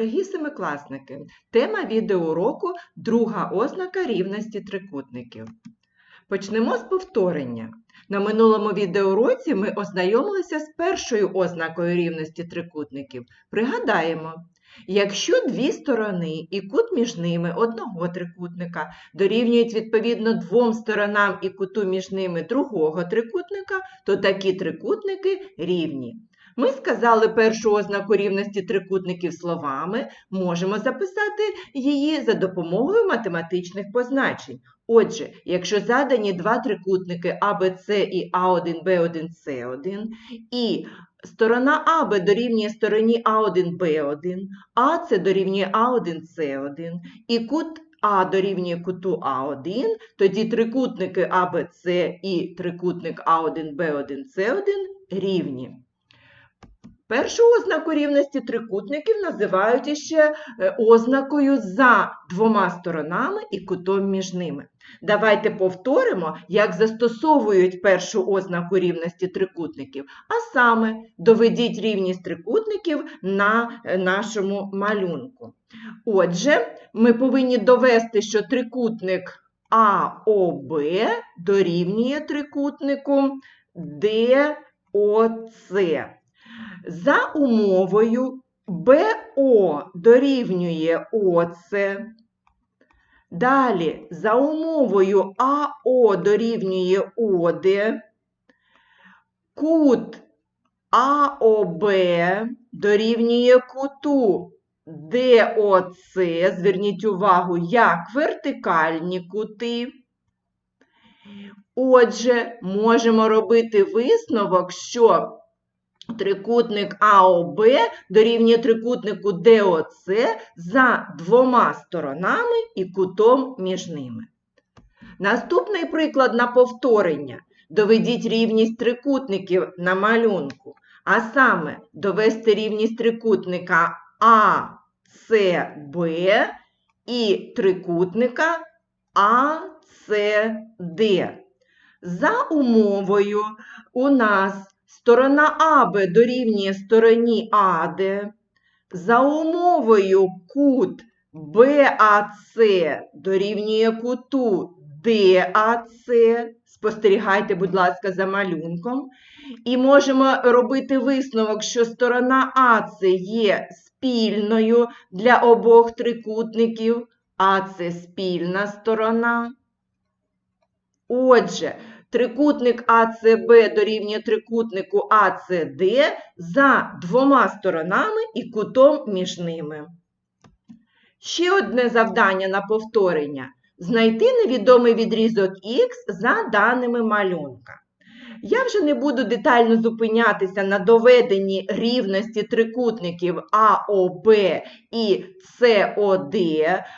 Дорогі семикласники, тема відеоуроку – друга ознака рівності трикутників. Почнемо з повторення. На минулому відеоуроці ми ознайомилися з першою ознакою рівності трикутників. Пригадаємо, якщо дві сторони і кут між ними одного трикутника дорівнюють відповідно двом сторонам і куту між ними другого трикутника, то такі трикутники рівні. Ми сказали першу ознаку рівності трикутників словами, можемо записати її за допомогою математичних позначень. Отже, якщо задані два трикутники АБЦ і А1, Б1, С1, і сторона АБ дорівнює стороні А1, Б1, АЦ дорівнює А1, С1, і кут А дорівнює куту А1, тоді трикутники АБЦ і трикутник А1, Б1, С1 рівні. Першу ознаку рівності трикутників називають іще е, ознакою за двома сторонами і кутом між ними. Давайте повторимо, як застосовують першу ознаку рівності трикутників, а саме доведіть рівність трикутників на е, нашому малюнку. Отже, ми повинні довести, що трикутник АОБ дорівнює трикутнику ДОЦ. За умовою БО дорівнює ОЦ. Далі, за умовою АО дорівнює ОД, кут АОБ дорівнює куту ДОЦ, зверніть увагу, як вертикальні кути. Отже, можемо робити висновок, що трикутник АОБ дорівнює трикутнику ДОЦ за двома сторонами і кутом між ними. Наступний приклад на повторення. Доведіть рівність трикутників на малюнку, а саме довести рівність трикутника АЦБ і трикутника АЦД. За умовою у нас Сторона АБ дорівнює стороні АД. За умовою кут БАЦ дорівнює куту ДАЦ. Спостерігайте, будь ласка, за малюнком. І можемо робити висновок, що сторона АЦ є спільною для обох трикутників, а це спільна сторона. Отже, трикутник АЦБ дорівнює трикутнику АЦД за двома сторонами і кутом між ними. Ще одне завдання на повторення. Знайти невідомий відрізок Х за даними малюнка. Я вже не буду детально зупинятися на доведенні рівності трикутників АОБ і СОД.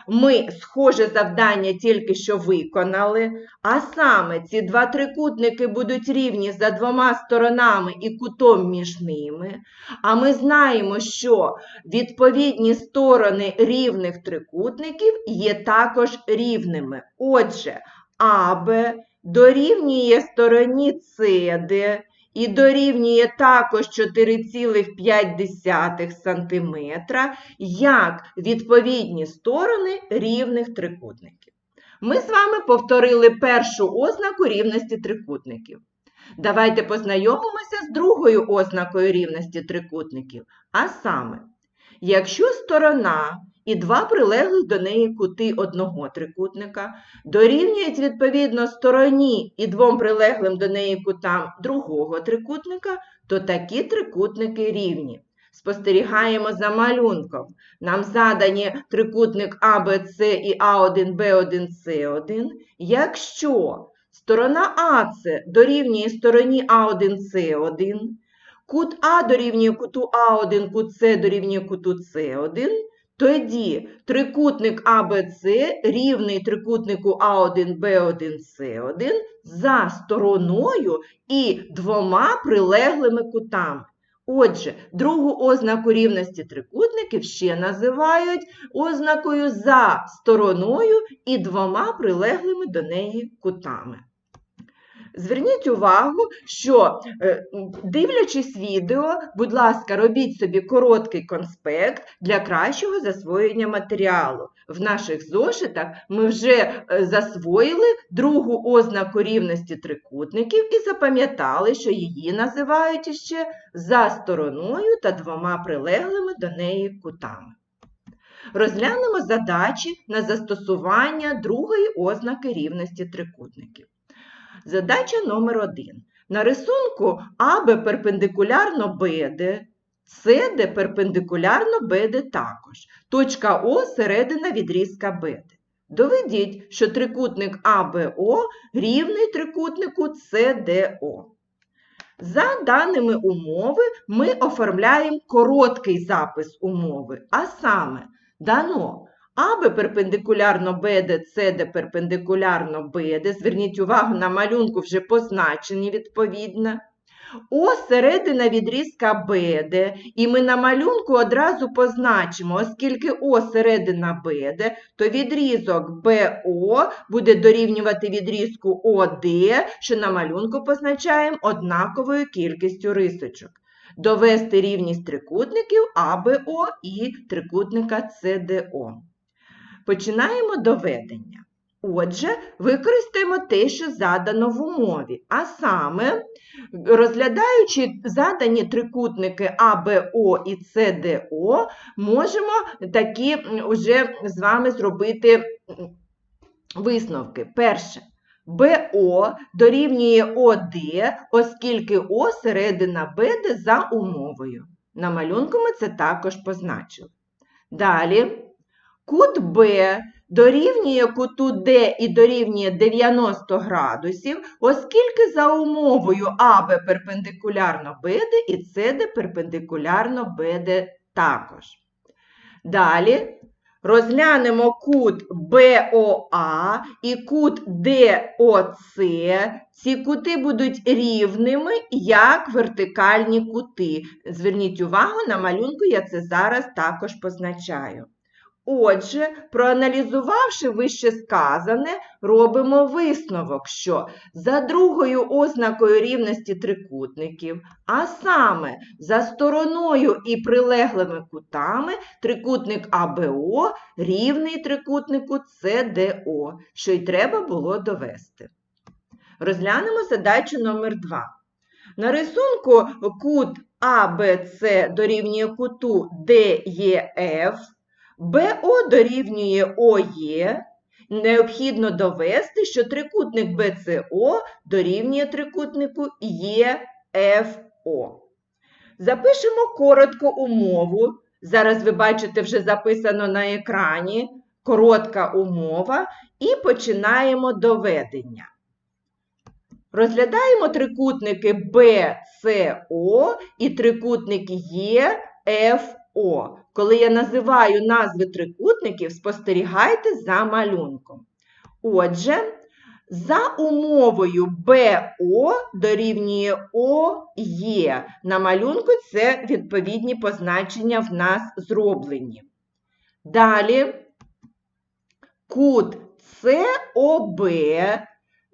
Ми схоже завдання тільки що виконали. А саме ці два трикутники будуть рівні за двома сторонами і кутом між ними. А ми знаємо, що відповідні сторони рівних трикутників є також рівними. Отже, АБ дорівнює стороні CD і дорівнює також 4,5 см, як відповідні сторони рівних трикутників. Ми з вами повторили першу ознаку рівності трикутників. Давайте познайомимося з другою ознакою рівності трикутників, а саме, якщо сторона і два прилеглих до неї кути одного трикутника дорівнюють відповідно стороні і двом прилеглим до неї кутам другого трикутника, то такі трикутники рівні. Спостерігаємо за малюнком. Нам задані трикутник АБЦ і А1, Б1, С1. Якщо сторона АЦ дорівнює стороні А1, С1, кут А дорівнює куту А1, кут С дорівнює куту С1, тоді трикутник АБЦ рівний трикутнику А1, Б1, С1 за стороною і двома прилеглими кутами. Отже, другу ознаку рівності трикутників ще називають ознакою за стороною і двома прилеглими до неї кутами. Зверніть увагу, що е, дивлячись відео, будь ласка, робіть собі короткий конспект для кращого засвоєння матеріалу. В наших зошитах ми вже е, засвоїли другу ознаку рівності трикутників і запам'ятали, що її називають іще за стороною та двома прилеглими до неї кутами. Розглянемо задачі на застосування другої ознаки рівності трикутників. Задача номер 1. На рисунку АБ перпендикулярно БД, СД перпендикулярно БД також. Точка О середина відрізка БД. Доведіть, що трикутник АБО рівний трикутнику СДО. За даними умови, ми оформляємо короткий запис умови, а саме дано АБ перпендикулярно БД, СД перпендикулярно БД. Зверніть увагу, на малюнку вже позначені відповідно. О середина відрізка БД, і ми на малюнку одразу позначимо, оскільки О середина БД, то відрізок БО буде дорівнювати відрізку ОД, що на малюнку позначаємо однаковою кількістю рисочок. Довести рівність трикутників АБО і трикутника СДО. Починаємо доведення. Отже, використаємо те, що задано в умові, а саме, розглядаючи задані трикутники АБО і СДО, можемо такі м, уже з вами зробити висновки. Перше. БО дорівнює ОД, оскільки О середина БД за умовою. На малюнку ми це також позначили. Далі, кут Б дорівнює куту Д і дорівнює 90 градусів, оскільки за умовою АБ перпендикулярно БД і СД перпендикулярно БД також. Далі розглянемо кут БОА і кут ДОЦ. Ці кути будуть рівними, як вертикальні кути. Зверніть увагу, на малюнку я це зараз також позначаю. Отже, проаналізувавши вище сказане, робимо висновок, що за другою ознакою рівності трикутників, а саме за стороною і прилеглими кутами, трикутник АБО рівний трикутнику СДО, що й треба було довести. Розглянемо задачу номер 2. На рисунку кут АБЦ дорівнює куту ДЕФ, БО дорівнює ОЄ. Необхідно довести, що трикутник БЦО дорівнює трикутнику ЄФО. Запишемо коротко умову. Зараз ви бачите, вже записано на екрані коротка умова і починаємо доведення. Розглядаємо трикутники БЦО і трикутник ЄФО. Коли я називаю назви трикутників, спостерігайте за малюнком. Отже, за умовою БО дорівнює ОЄ. На малюнку це відповідні позначення в нас зроблені. Далі кут СОБ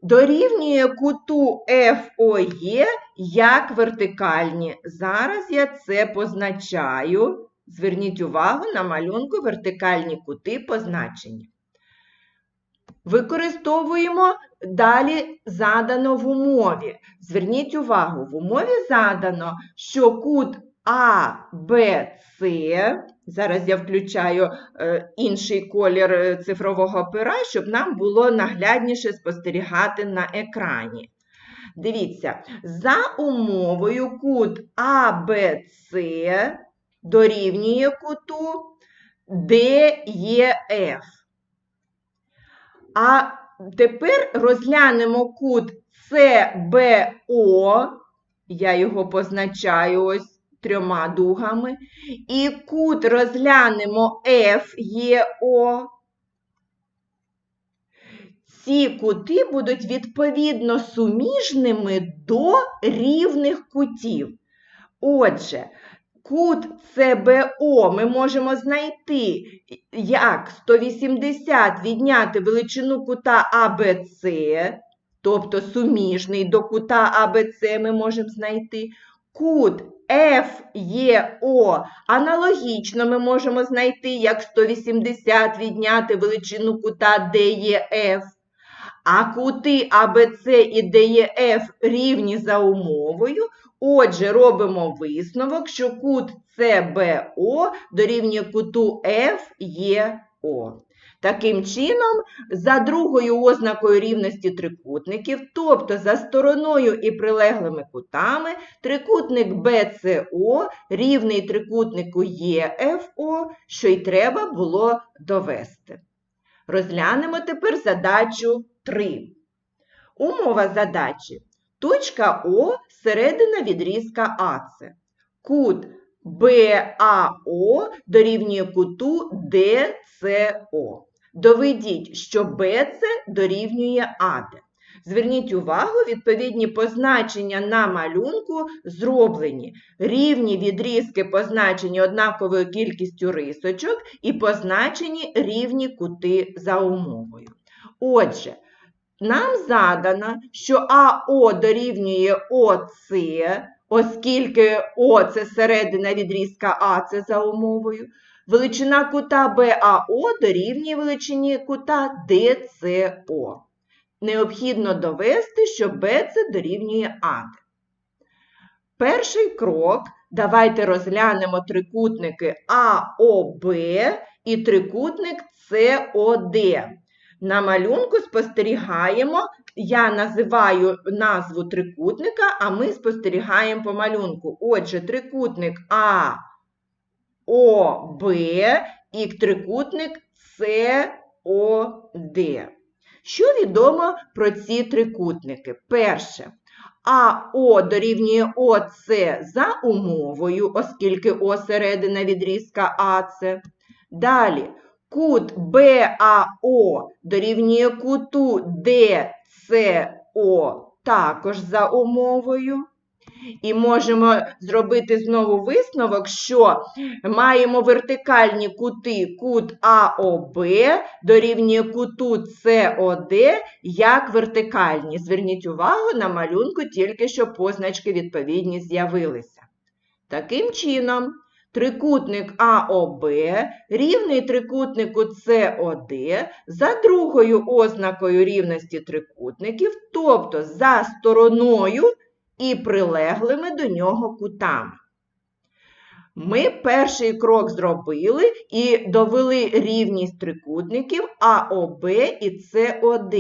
дорівнює куту ФОЄ як вертикальні. Зараз я це позначаю. Зверніть увагу на малюнку вертикальні кути позначені. Використовуємо далі задано в умові. Зверніть увагу, в умові задано, що кут АБЦ, зараз я включаю е, інший колір е, цифрового пера, щоб нам було наглядніше спостерігати на екрані. Дивіться, за умовою кут АБЦ дорівнює куту ДЕФ. А тепер розглянемо кут СБО, я його позначаю ось трьома дугами, і кут розглянемо ФЄО. Ці кути будуть відповідно суміжними до рівних кутів. Отже, Кут СБО ми можемо знайти, як 180 відняти величину кута АБЦ, тобто суміжний до кута АБЦ ми можемо знайти. Кут FEO аналогічно ми можемо знайти, як 180 відняти величину кута DEF. А кути АБЦ і DEF рівні за умовою. Отже, робимо висновок, що кут CBO дорівнює куту FEO. Таким чином, за другою ознакою рівності трикутників, тобто за стороною і прилеглими кутами, трикутник BCO рівний трикутнику EFO, що й треба було довести. Розглянемо тепер задачу 3. Умова задачі. Точка О – середина відрізка АЦ. Кут БАО дорівнює куту ДЦО. Доведіть, що БЦ дорівнює АД. Зверніть увагу, відповідні позначення на малюнку зроблені. Рівні відрізки позначені однаковою кількістю рисочок і позначені рівні кути за умовою. Отже, нам задано, що АО дорівнює ОЦ, оскільки О це середина відрізка АЦ за умовою. Величина кута БАО дорівнює величині кута ДЦО. Необхідно довести, що БЦ дорівнює АД. Перший крок. Давайте розглянемо трикутники АОБ і трикутник СОД. На малюнку спостерігаємо, я називаю назву трикутника, а ми спостерігаємо по малюнку. Отже, трикутник А, О, Б і трикутник С, О, Д. Що відомо про ці трикутники? Перше. АО дорівнює ОС за умовою, оскільки О середина відрізка АЦ. Далі кут БАО дорівнює куту ДСО також за умовою. І можемо зробити знову висновок, що маємо вертикальні кути кут АОБ дорівнює куту СОД як вертикальні. Зверніть увагу на малюнку, тільки що позначки відповідні з'явилися. Таким чином, трикутник АОБ рівний трикутнику СОД за другою ознакою рівності трикутників, тобто за стороною і прилеглими до нього кутами. Ми перший крок зробили і довели рівність трикутників АОБ і СОД.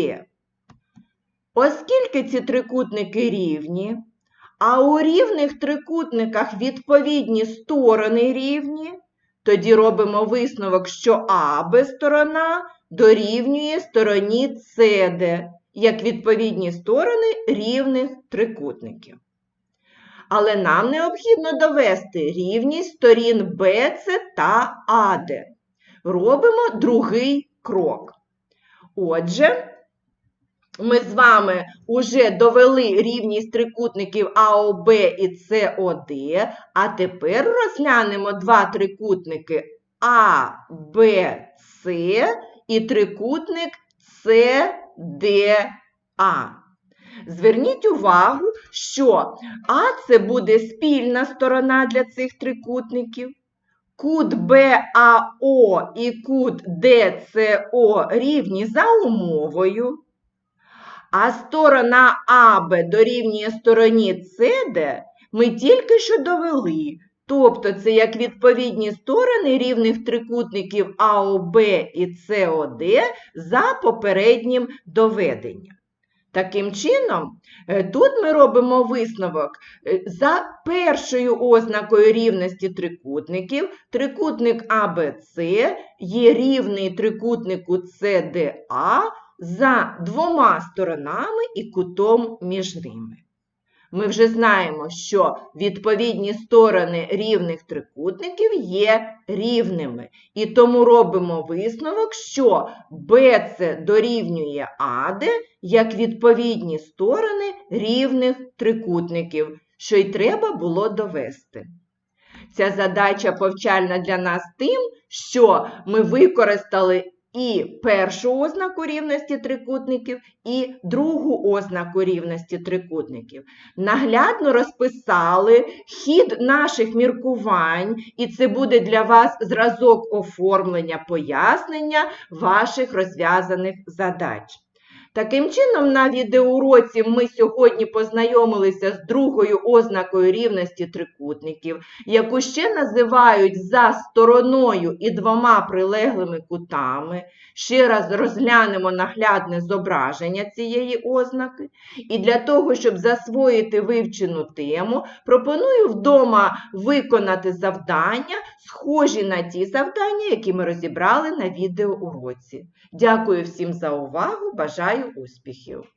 Оскільки ці трикутники рівні, а у рівних трикутниках відповідні сторони рівні, тоді робимо висновок, що АБ сторона дорівнює стороні СД, як відповідні сторони рівних трикутників. Але нам необхідно довести рівність сторін БЦ та АД. Робимо другий крок. Отже, ми з вами вже довели рівність трикутників АОБ і СОД, а тепер розглянемо два трикутники АБЦ і трикутник СДА. Зверніть увагу, що А це буде спільна сторона для цих трикутників. Кут БАО і кут ДЦО рівні за умовою. А сторона АБ дорівнює стороні СД ми тільки що довели. Тобто це як відповідні сторони рівних трикутників АОБ і СОД за попереднім доведенням. Таким чином, е, тут ми робимо висновок е, за першою ознакою рівності трикутників, трикутник АБЦ є рівний трикутнику СДА за двома сторонами і кутом між ними. Ми вже знаємо, що відповідні сторони рівних трикутників є рівними. І тому робимо висновок, що BC дорівнює АД як відповідні сторони рівних трикутників, що й треба було довести. Ця задача повчальна для нас тим, що ми використали і першу ознаку рівності трикутників, і другу ознаку рівності трикутників. Наглядно розписали хід наших міркувань, і це буде для вас зразок оформлення пояснення ваших розв'язаних задач. Таким чином, на відеоуроці ми сьогодні познайомилися з другою ознакою рівності трикутників, яку ще називають за стороною і двома прилеглими кутами. Ще раз розглянемо наглядне зображення цієї ознаки. І для того, щоб засвоїти вивчену тему, пропоную вдома виконати завдання, схожі на ті завдання, які ми розібрали на відеоуроці. Дякую всім за увагу, бажаю успіхів!